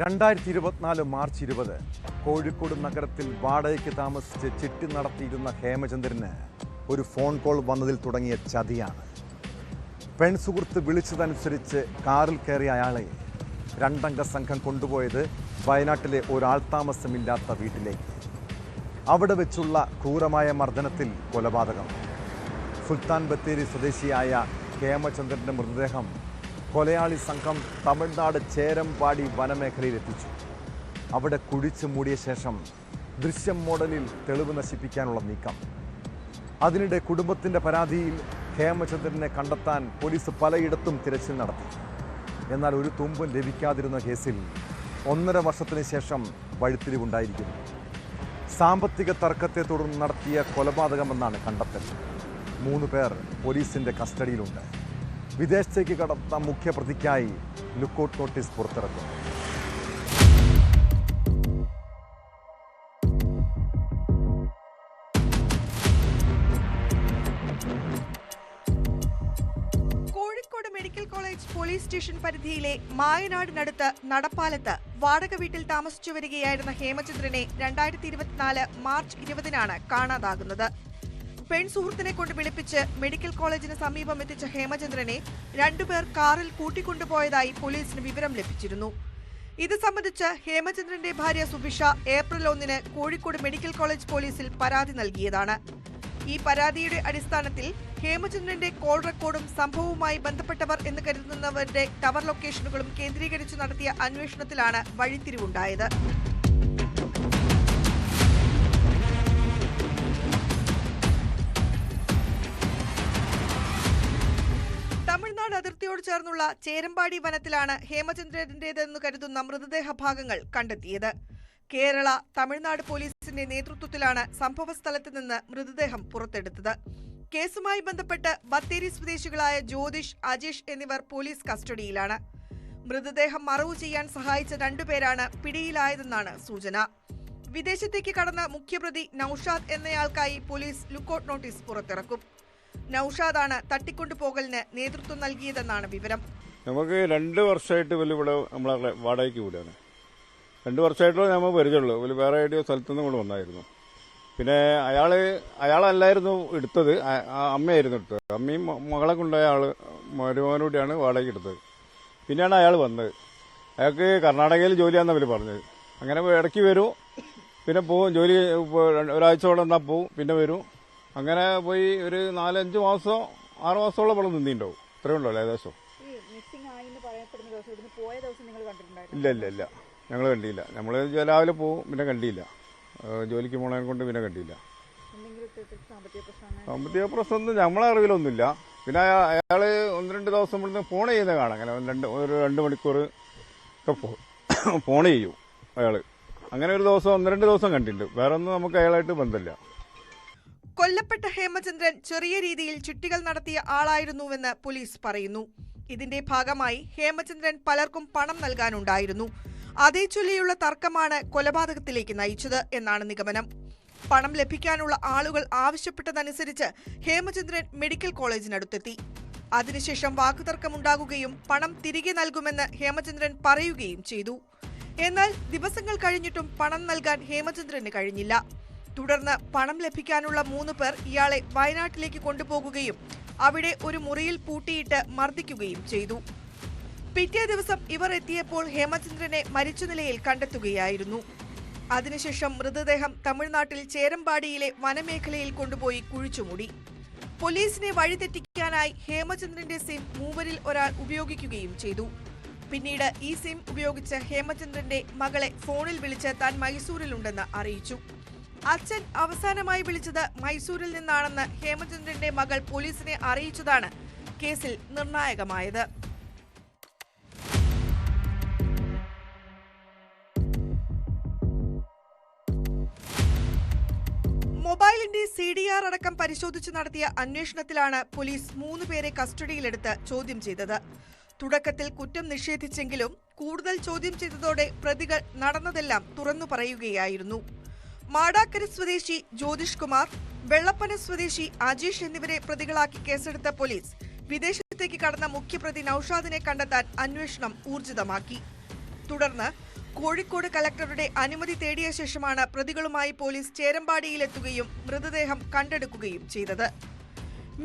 രണ്ടായിരത്തി ഇരുപത്തിനാല് മാർച്ച് ഇരുപത് കോഴിക്കോട് നഗരത്തിൽ വാടകയ്ക്ക് താമസിച്ച് ചിട്ടി നടത്തിയിരുന്ന ഹേമചന്ദ്രന് ഒരു ഫോൺ കോൾ വന്നതിൽ തുടങ്ങിയ ചതിയാണ്. പെൺസുഹൃത്ത് വിളിച്ചതനുസരിച്ച് കാറിൽ കയറിയ അയാളെ രണ്ടംഗ സംഘം കൊണ്ടുപോയത് വയനാട്ടിലെ ഒരാൾ താമസമില്ലാത്ത വീട്ടിലേക്ക്. അവിടെ വെച്ചുള്ള ക്രൂരമായ മർദ്ദനത്തിൽ കൊലപാതകം. സുൽത്താൻ ബത്തേരി സ്വദേശിയായ ഹേമചന്ദ്രന്റെ മൃതദേഹം കൊലയാളി സംഘം തമിഴ്നാട് ചേരമ്പാടി വനമേഖലയിൽ എത്തിച്ചു അവിടെ കുഴിച്ചു മൂടിയ ശേഷം ദൃശ്യം മോഡലിൽ തെളിവ് നശിപ്പിക്കാനുള്ള നീക്കം. അതിനിടെ കുടുംബത്തിന്റെ പരാതിയിൽ ഹേമചന്ദ്രനെ കണ്ടെത്താൻ പോലീസ് പലയിടത്തും തിരച്ചിൽ നടത്തി. എന്നാൽ ഒരു തുമ്പും ലഭിക്കാതിരുന്ന കേസിൽ ഒന്നര വർഷത്തിന് ശേഷം വഴിത്തിരിവുണ്ടായിരിക്കുന്നു. സാമ്പത്തിക തർക്കത്തെ തുടർന്ന് നടത്തിയ കൊലപാതകമെന്നാണ് കണ്ടെത്തൽ. മൂന്ന് പേർ പോലീസിന്റെ കസ്റ്റഡിയിലുണ്ട്. വിദേശത്തേക്ക് കടത്ത മുഖ്യപ്രതിക്കായി ലുക്കൌട്ട് നോട്ടീസ് പുറത്തിറക്കും. Kozhikode medical college police station പരിധിയിലെ മായനാടിനടുത്ത് നടപ്പാലത്ത് വാടക വീട്ടിൽ താമസിച്ചു വരികയായിരുന്ന ഹേമചന്ദ്രനെ രണ്ടായിരത്തി ഇരുപത്തിനാല് മാർച്ച് ഇരുപതിനാണ് കാണാതാകുന്നത്. പെൺ സുഹൃത്തിനെ കൊണ്ട് വിളിപ്പിച്ച് മെഡിക്കൽ കോളേജിന് സമീപം എത്തിച്ച ഹേമചന്ദ്രനെ രണ്ടുപേർ കാറിൽ കൂട്ടിക്കൊണ്ടുപോയതായി പോലീസിന് വിവരം ലഭിച്ചിരുന്നു. ഇത് സംബന്ധിച്ച് ഹേമചന്ദ്രന്റെ ഭാര്യ സുഭിഷ ഏപ്രിൽ ഒന്നിന് കോഴിക്കോട് മെഡിക്കൽ കോളേജ് പോലീസിൽ പരാതി നൽകിയതാണ്. ഈ പരാതിയുടെ അടിസ്ഥാനത്തിൽ ഹേമചന്ദ്രന്റെ കോൾ റെക്കോർഡും സംഭവവുമായി ബന്ധപ്പെട്ടവർ എന്ന് കരുതുന്നവരുടെ ടവർ ലൊക്കേഷനുകളും കേന്ദ്രീകരിച്ച് നടത്തിയ അന്വേഷണത്തിലാണ് വഴിത്തിരിവുണ്ടായത്. തമിഴ്നാട് ചേർന്നുള്ള ചേരമ്പാടി വനത്തിലാണ് ഹേമചന്ദ്രന്റേതെന്ന് കരുതുന്ന മൃതദേഹ ഭാഗങ്ങൾ കണ്ടെത്തിയത്. കേരള തമിഴ്നാട് പോലീസിന്റെ നേതൃത്വത്തിലാണ് സംഭവസ്ഥലത്ത് നിന്ന് മൃതദേഹം പുറത്തെടുത്തത്. കേസുമായി ബന്ധപ്പെട്ട് ബത്തേരി സ്വദേശികളായ ജ്യോതിഷ് അജീഷ് എന്നിവർ പോലീസ് കസ്റ്റഡിയിലാണ്. മൃതദേഹം മറവു ചെയ്യാൻ സഹായിച്ച രണ്ടുപേരാണ് പിടിയിലായതെന്നാണ് സൂചന. വിദേശത്തേക്ക് കടന്ന മുഖ്യപ്രതി നൌഷാദ് എന്നയാൾക്കായി പോലീസ് ലുക്കൌട്ട് നോട്ടീസ് പുറത്തിറക്കും. നൌഷാദാണ് തട്ടിക്കൊണ്ടുപോകലിന് നേതൃത്വം നൽകിയതെന്നാണ് വിവരം. നമുക്ക് രണ്ട് വർഷമായിട്ട് വലിയ ഇവിടെ നമ്മളെ വാടകയ്ക്ക് വിടുകയാണ് രണ്ട് വർഷമായിട്ടുള്ള നമ്മൾ പരിചയമുള്ളൂ. വലിയ വേറെ ഏടിയോ സ്ഥലത്തുനിന്ന് കൂടെ വന്നായിരുന്നു. പിന്നെ അയാൾ അയാളല്ലായിരുന്നു എടുത്തത്. അമ്മയായിരുന്നു എടുത്തത്. അമ്മയും മകളെ കൊണ്ടുപോയ ആൾ മരുമകനൂടെയാണ് വാടകയ്ക്ക് എടുത്തത്. പിന്നെയാണ് അയാൾ വന്നത്. അയാൾക്ക് കർണാടകയിൽ ജോലിയാണെന്ന് അവർ പറഞ്ഞത്. അങ്ങനെ ഇടയ്ക്ക് വരും. പിന്നെ പോവും. ജോലി ഒരാഴ്ച ഒരാഴ്ചയോടെ എന്നാൽ പോവും. പിന്നെ വരും. അങ്ങനെ പോയി ഒരു നാലഞ്ച് മാസം ആറ് മാസത്തോളം ഇവിടെ നിന്നിട്ടുണ്ടാവും. ഇത്രയും ഉണ്ടല്ലോ ഏകദേശം? ഇല്ല ഇല്ല ഇല്ല. ഞങ്ങൾ കണ്ടില്ല. നമ്മൾ രാവിലെ പോവും പിന്നെ കണ്ടില്ല. ജോലിക്ക് പോണേ കൊണ്ട് പിന്നെ കണ്ടില്ല. സാമ്പത്തിക പ്രശ്നം ഞമ്മളെ നമ്മളെ അറിവിലൊന്നുമില്ല. പിന്നെ അയാൾ ഒന്ന് രണ്ട് ദിവസം ഇവിടുന്ന് ഫോൺ ചെയ്യുന്ന കാണാം. അങ്ങനെ രണ്ട് ഒരു രണ്ട് മണിക്കൂർ ഒക്കെ ഫോൺ ചെയ്യും അയാൾ. അങ്ങനെ ഒരു ദിവസം ഒന്ന് രണ്ട് ദിവസം കണ്ടിട്ടുണ്ട്. വേറെ ഒന്നും നമുക്ക് അയാളായിട്ട് ബന്ധമില്ല. കൊല്ലപ്പെട്ട ഹേമചന്ദ്രൻ ചെറിയ രീതിയിൽ ചുറ്റികൾ നടത്തിയ ആളായിരുന്നുവെന്ന് പോലീസ് പറയുന്നു. ഇതിന്റെ ഭാഗമായി ഹേമചന്ദ്രൻ പലർക്കും പണം നൽകാനുണ്ടായിരുന്നു. അതേ ചൊല്ലിയുള്ള തർക്കമാണ് കൊലപാതകത്തിലേക്ക് നയിച്ചത് എന്നാണ് നിഗമനം. പണം ലഭിക്കാനുള്ള ആളുകൾ ആവശ്യപ്പെട്ടതനുസരിച്ച് ഹേമചന്ദ്രൻ മെഡിക്കൽ കോളേജിനടുത്തെത്തി. അതിനുശേഷം വാക്കുതർക്കമുണ്ടാകുകയും പണം തിരികെ നൽകുമെന്ന് ഹേമചന്ദ്രൻ പറയുകയും ചെയ്തു. എന്നാൽ ദിവസങ്ങൾ കഴിഞ്ഞിട്ടും പണം നൽകാൻ ഹേമചന്ദ്രന് കഴിഞ്ഞില്ല. തുടർന്ന് പണം ലഭിക്കാനുള്ള മൂന്ന് പേർ ഇയാളെ വയനാട്ടിലേക്ക് കൊണ്ടുപോകുകയും അവിടെ ഒരു മുറിയിൽ പൂട്ടിയിട്ട് മർദ്ദിക്കുകയും ചെയ്തു. പിറ്റേ ദിവസം ഇവർ എത്തിയപ്പോൾ ഹേമചന്ദ്രനെ മരിച്ച നിലയിൽ കണ്ടെത്തുകയായിരുന്നു. അതിനുശേഷം മൃതദേഹം തമിഴ്നാട്ടിൽ ചേരമ്പാടിയിലെ വനമേഖലയിൽ കൊണ്ടുപോയി കുഴിച്ചുമൂടി. പോലീസിനെ വഴിതെറ്റിക്കാനായി ഹേമചന്ദ്രന്റെ സിം മൂവരിൽ ഒരാൾ ഉപയോഗിക്കുകയും ചെയ്തു. പിന്നീട് ഈ സിം ഉപയോഗിച്ച് ഹേമചന്ദ്രന്റെ മകളെ ഫോണിൽ വിളിച്ച് താൻ മൈസൂരിലുണ്ടെന്ന് അറിയിച്ചു. അച്ഛൻ അവസാനമായി വിളിച്ചത് മൈസൂരിൽ നിന്നാണെന്ന് ഹേമചന്ദ്രന്റെ മകൾ പോലീസിനെ അറിയിച്ചതാണ് കേസിൽ നിർണായകമായത്. മൊബൈലിന്റെ സി ഡി ആർ അടക്കം പരിശോധിച്ച് നടത്തിയ അന്വേഷണത്തിലാണ് പോലീസ് മൂന്ന് പേരെ കസ്റ്റഡിയിലെടുത്ത് ചോദ്യം ചെയ്തത്. തുടക്കത്തിൽ കുറ്റം നിഷേധിച്ചെങ്കിലും കൂടുതൽ ചോദ്യം ചെയ്തതോടെ പ്രതികൾ നടന്നതെല്ലാം തുറന്നു പറയുകയായിരുന്നു. മാടാക്കര സ്വദേശി ജ്യോതിഷ് കുമാർ വെള്ളപ്പന സ്വദേശി അജീഷ് എന്നിവരെ പ്രതികളാക്കി കേസെടുത്ത പോലീസ് വിദേശത്തേക്ക് കടന്ന മുഖ്യപ്രതി നൌഷാദിനെ കണ്ടെത്താൻ അന്വേഷണം ഊർജിതമാക്കി. തുടർന്ന് കോഴിക്കോട് കലക്ടറുടെ അനുമതി തേടിയ ശേഷമാണ് പ്രതികളുമായി പോലീസ് ചേരമ്പാടിയിലെത്തുകയും മൃതദേഹം കണ്ടെടുക്കുകയും ചെയ്തത്.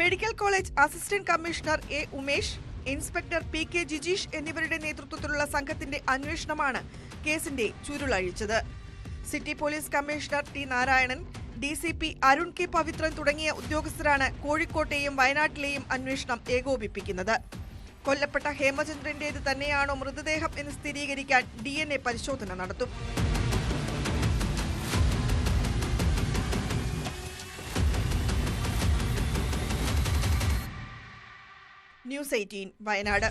Medical college assistant commissioner A Umesh inspector P K Jijeesh എന്നിവരുടെ നേതൃത്വത്തിലുള്ള സംഘത്തിന്റെ അന്വേഷണമാണ് കേസിന്റെ ചുരുളഴിച്ചത്. City police commissioner T Narayanan D C P Arun K Pavithran തുടങ്ങിയ ഉദ്യോഗസ്ഥരാണ് കോഴിക്കോട്ടെയും വയനാട്ടിലെയും അന്വേഷണം ഏകോപിപ്പിക്കുന്നത്. കൊല്ലപ്പെട്ട ഹേമചന്ദ്രന്റേത് തന്നെയാണോ മൃതദേഹം എന്ന് സ്ഥിരീകരിക്കാൻ ഡി എൻ എ പരിശോധന നടത്തും. News eighteen Wayanad.